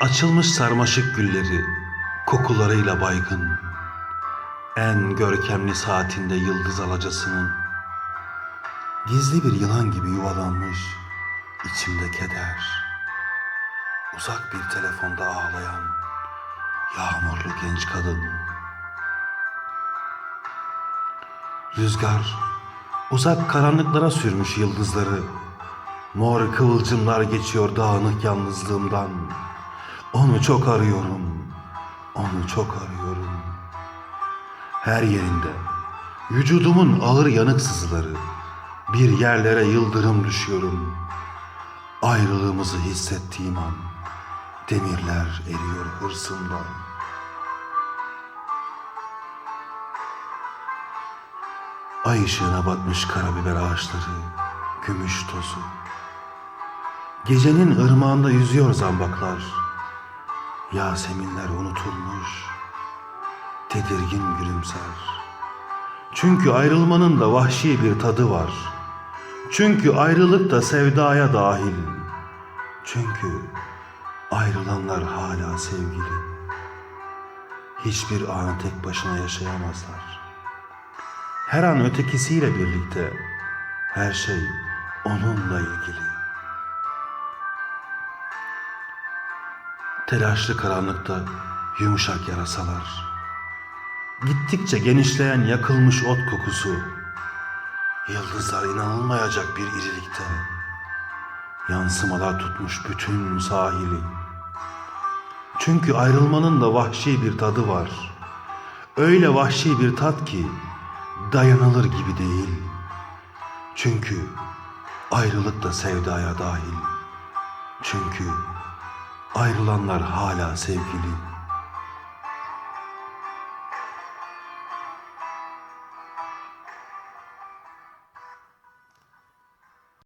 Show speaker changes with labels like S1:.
S1: Açılmış sarmaşık gülleri kokularıyla baygın. En görkemli saatinde yıldız alacasının. Gizli bir yılan gibi yuvalanmış içimde keder. Uzak bir telefonda ağlayan yağmurlu genç kadın. Rüzgar uzak karanlıklara sürmüş yıldızları. Mor kıvılcımlar geçiyor dağınık yalnızlığımdan. Onu çok arıyorum. Onu çok arıyorum. Her yerinde vücudumun ağır yanık sızıları. Bir yerlere yıldırım düşüyorum. Ayrılığımızı hissettiğim an demirler eriyor hırsımdan. Ay ışığına batmış karabiber ağaçları, gümüş tozu. Gecenin ırmağında yüzüyor zambaklar. Yaseminler unutulmuş. Tedirgin gülümser. Çünkü ayrılmanın da vahşi bir tadı var. Çünkü ayrılık da sevdaya dahil. Çünkü ayrılanlar hala sevgili. Hiçbir anı tek başına yaşayamazlar. Her an ötekisiyle birlikte her şey onunla Telaşlı karanlıkta yumuşak yarasalar. Gittikçe genişleyen yakılmış ot kokusu. Yıldızlar inanılmayacak bir irilikte. Yansımalar tutmuş bütün sahili. Çünkü ayrılmanın da vahşi bir tadı var. Öyle vahşi bir tat ki dayanılır gibi değil. Çünkü ayrılık da sevdaya dahil. Çünkü ayrılanlar hala sevgili.